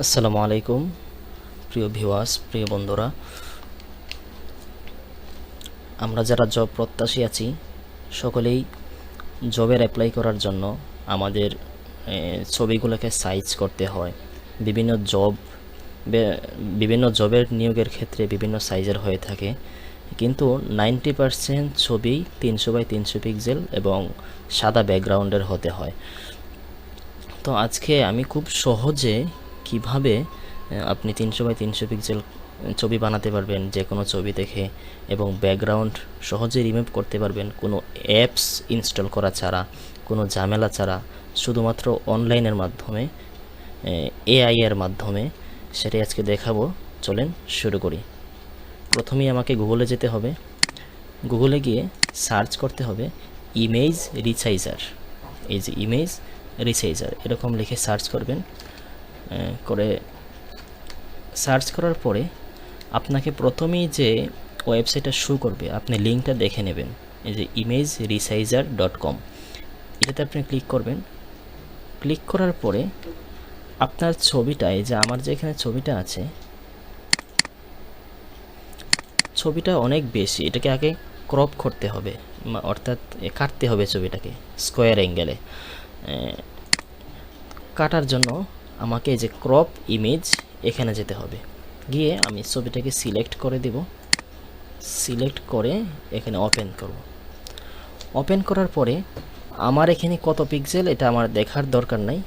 আসসালামু আলাইকুম, প্রিয় ভিওয়াস প্রিয় বন্ধুরা। আমরা যারা জব প্রত্যাশী আছি, সকলেই জবের অ্যাপ্লাই করার জন্য আমাদের ছবিগুলোকে সাইজ করতে হয়। বিভিন্ন জব বিভিন্ন জবের নিয়োগের ক্ষেত্রে বিভিন্ন সাইজের হয়ে থাকে। কিন্তু নাইনটি পারসেন্ট ছবি তিনশো বাই তিনশো পিক্সেল এবং সাদা ব্যাকগ্রাউন্ডের হতে হয়। তো আজকে আমি খুব সহজে কীভাবে আপনি তিনশো বাই তিনশো পিক্সেল ছবি বানাতে পারবেন যে কোনো ছবি দেখে এবং ব্যাকগ্রাউন্ড সহজে রিমুভ করতে পারবেন, কোনো অ্যাপস ইনস্টল করা ছাড়া, কোনো ঝামেলা ছাড়া, শুধুমাত্র অনলাইনের মাধ্যমে এআই এর মাধ্যমে। সেটাই আজকে দেখাবো। চলেন শুরু করি। প্রথমেই আমাকে গুগলে যেতে হবে। গুগলে গিয়ে সার্চ করতে হবে ইমেজ রিসাইজার এই যে ইমেজ রিসাইজার এরকম লিখে সার্চ করবেন। করে সার্চ করার পরে আপনাকে প্রথমেই যে ওয়েবসাইটটা শো করবে, আপনি লিঙ্কটা দেখে নেবেন। এই যে ইমেজ রিসাইজার ডট কম এটাতে আপনি ক্লিক করবেন। ক্লিক করার পরে আপনার ছবিটা, এই যে আমার যে এখানে ছবিটা আছে, ছবিটা অনেক বেশি, এটাকে আগে ক্রপ করতে হবে অর্থাৎ কাটতে হবে ছবিটাকে স্কোয়ার অ্যাঙ্গেলে কাটার জন্য আমাকে যে ক্রপ ইমেজ এখানে যেতে হবে। গিয়ে আমি ছবিটাকে সিলেক্ট করে দেব। সিলেক্ট করে এখানে ওপেন করব। ওপেন করার পরে আমার এখানে কত পিক্সেল এটা আমার দেখার দরকার নাই।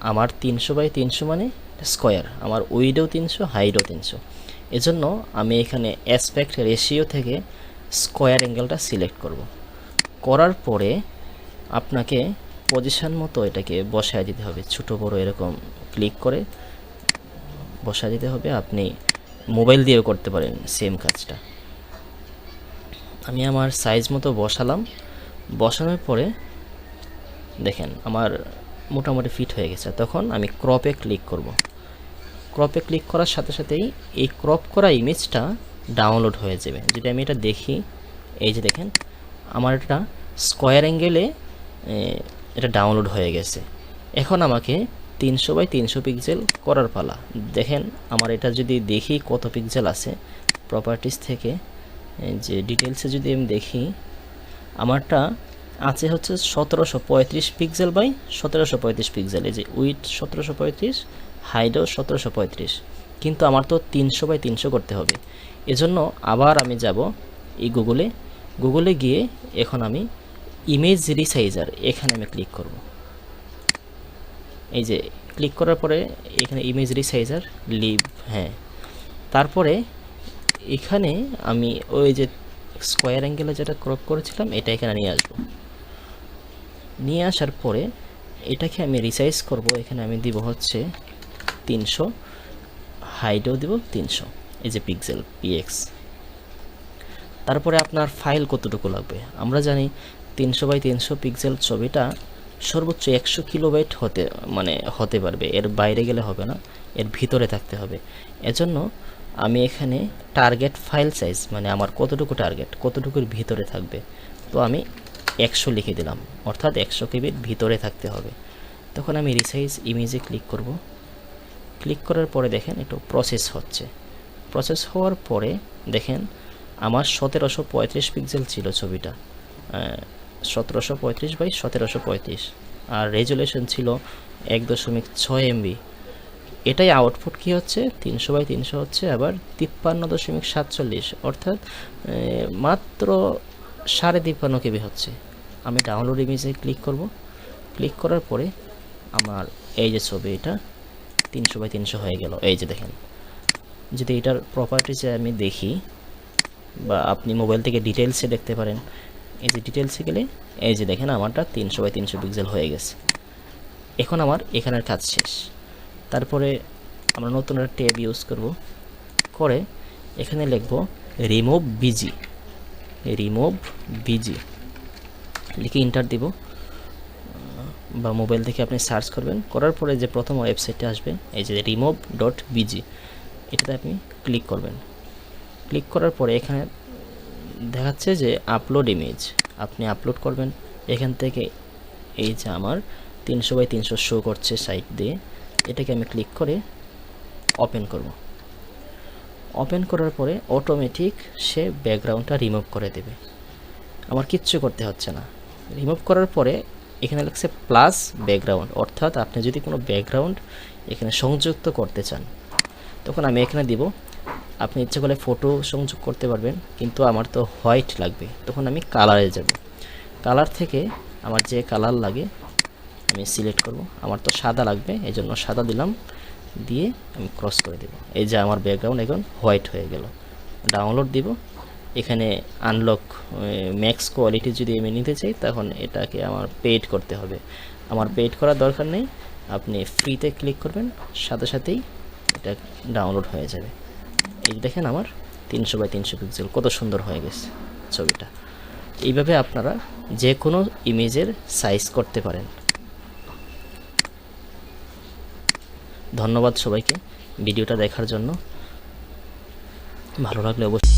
আমার তিনশো বাই তিনশো মানে স্কোয়ার আমার উইডও তিনশো হাইডও তিনশো। এজন্য আমি এখানে অ্যাসপেক্ট রেশিও থেকে স্কোয়ার অ্যাঙ্গেলটা সিলেক্ট করব। করার পরে আপনাকে পজিশন মতো এটাকে বসায় দিতে হবে। ছোটো, বড় এরকম ক্লিক করে বসায় দিতে হবে। আপনি মোবাইল দিয়েও করতে পারেন সেম কাজটা। আমি আমার সাইজ মতো বসালাম। বসানোর পরে দেখেন আমার মোটামুটি ফিট হয়ে গেছে। তখন আমি ক্রপে ক্লিক করব। ক্রপে ক্লিক করার সাথে সাথেই এই ক্রপ করা ইমেজটা ডাউনলোড হয়ে যাবে। যদি আমি এটা দেখি, এই যে দেখেন, আমার এটা স্কোয়ার অ্যাঙ্গেলে এটা ডাউনলোড হয়ে গেছে। এখন আমাকে তিনশো বাই তিনশো পিক্সেল করার পালা। দেখেন, আমার এটা যদি দেখি কত পিক্সেল আছে প্রপার্টিস থেকে যে ডিটেলসে যদি আমি দেখি, আমারটা আছে হচ্ছে সতেরোশো পঁয়ত্রিশ পিক্সেল বাই সতেরোশো পঁয়ত্রিশ পিক্সেল এই যে উইথ সতেরোশো পঁয়ত্রিশ হাইডও সতেরোশো পঁয়ত্রিশ। কিন্তু আমার তো তিনশো বাই তিনশো করতে হবে। এজন্য আবার আমি যাব এই গুগলে গুগলে গিয়ে এখন আমি ইমেজ রিসাইজার এখানে আমি ক্লিক করব। এই যে ক্লিক করার পরে এখানে ইমেজ রিসাইজার লিভ হ্যাঁ। তারপরে এখানে আমি ওই যে স্কোয়ার অ্যাঙ্গেলে যেটা ক্রপ করেছিলাম, এটা এখানে নিয়ে আসব। নিয়ে আসার পরে এটাকে আমি রিসাইজ করব, এখানে আমি দিব হচ্ছে তিনশো হাইডও দিব তিনশো, এই যে পিক্সেল পিএক্স তারপরে আপনার ফাইল কতটুকু লাগবে? আমরা জানি তিনশো বাই তিনশো পিক্সেল ছবিটা সর্বোচ্চ একশো কিলোবাইট হতে মানে হতে পারবে। এর বাইরে গেলে হবে না, এর ভিতরে থাকতে হবে। এজন্য আমি এখানে টার্গেট ফাইল সাইজ মানে আমার কতটুকু টার্গেট কতটুকুর ভিতরে থাকবে, তো আমি একশো লিখে দিলাম। অর্থাৎ একশো কেবির ভিতরে থাকতে হবে। তখন আমি রিসাইজ ইমেজে ক্লিক করব। ক্লিক করার পরে দেখেন একটু প্রসেস হচ্ছে। প্রসেস হওয়ার পরে দেখেন আমার সতেরোশো পঁয়ত্রিশ পিক্সেল ছিল ছবিটা। সতেরোশো পঁয়ত্রিশ বাই সতেরোশো পঁয়ত্রিশ। আর রেজুলেশন ছিল এক দশমিক ছয় এমবি। এটাই আউটপুট কি হচ্ছে? তিনশো বাই তিনশো হচ্ছে আবার তিপ্পান্ন দশমিক সাতচল্লিশ। অর্থাৎ মাত্র সাড়ে তিপ্পান্ন কেবি হচ্ছে। আমি ডাউনলোড ইমেজে ক্লিক করব। ক্লিক করার পরে আমার এই যে ছবি, এটা তিনশো বাই তিনশো হয়ে গেল। এই যে দেখেন, যদি এটার প্রপার্টিসে আমি দেখি বা আপনি মোবাইল থেকে ডিটেলসে দেখতে পারেন এই যে ডিটেলসে গেলে, এই যে দেখেন আমারটা তিনশো বাই তিনশো পিক্সেল হয়ে গেছে। এখন আমার এখানের কাজ শেষ। তারপরে আমরা নতুন একটা ট্যাব ইউজ করব। করে এখানে লিখব রিমুভ বিজি রিমুভ বিজি লিখে ইন্টার দিব। বা মোবাইল থেকে আপনি সার্চ করবেন। করার পরে যে প্রথম ওয়েবসাইটে আসবে, এই যে রিমুভ ডট বিজি এটাতে আপনি ক্লিক করবেন। ক্লিক করার পরে এখানে দেখাচ্ছে যে আপলোড ইমেজ আপনি আপলোড করবেন, এখান থেকে এই যে আমার তিনশো বাই তিনশো শো করছে সাইট দিয়ে, এটাকে আমি ক্লিক করে ওপেন করব। ওপেন করার পরে অটোমেটিক সে ব্যাকগ্রাউন্ডটা রিমুভ করে দেবে। আমার কিচ্ছু করতে হচ্ছে না। রিমুভ করার পরে এখানে লাগছে প্লাস ব্যাকগ্রাউন্ড অর্থাৎ আপনি যদি কোনো ব্যাকগ্রাউন্ড এখানে সংযুক্ত করতে চান, তখন আমি এখানে দিব আপনি ইচ্ছে করলে ফটো সংযোগ করতে পারবেন, কিন্তু আমার তো হোয়াইট লাগবে। তখন আমি কালারে যাব। কালার থেকে আমার যে কালার লাগে, আমি সিলেক্ট করব। আমার তো সাদা লাগবে এই জন্য সাদা দিলাম। দিয়ে আমি ক্রস করে দেব। এই যে আমার ব্যাকগ্রাউন্ড এখন হোয়াইট হয়ে গেল। ডাউনলোড দিব। এখানে আনলক ম্যাক্স কোয়ালিটি যদি আমি নিতে চাই, তখন এটাকে আমার পেইড করতে হবে। আমার পেইড করার দরকার নেই। আপনি ফ্রিতে ক্লিক করবেন, সাথে সাথেই এটা ডাউনলোড হয়ে যাবে। এই দেখেন আমার তিনশো বাই তিনশো পিক্সেল কত সুন্দর হয়ে গেছে ছবিটা। এইভাবে আপনারা যে কোনো ইমেজের সাইজ করতে পারেন। ধন্যবাদ সবাইকে। ভিডিওটা দেখার জন্য। ভালো লাগলে অবশ্যই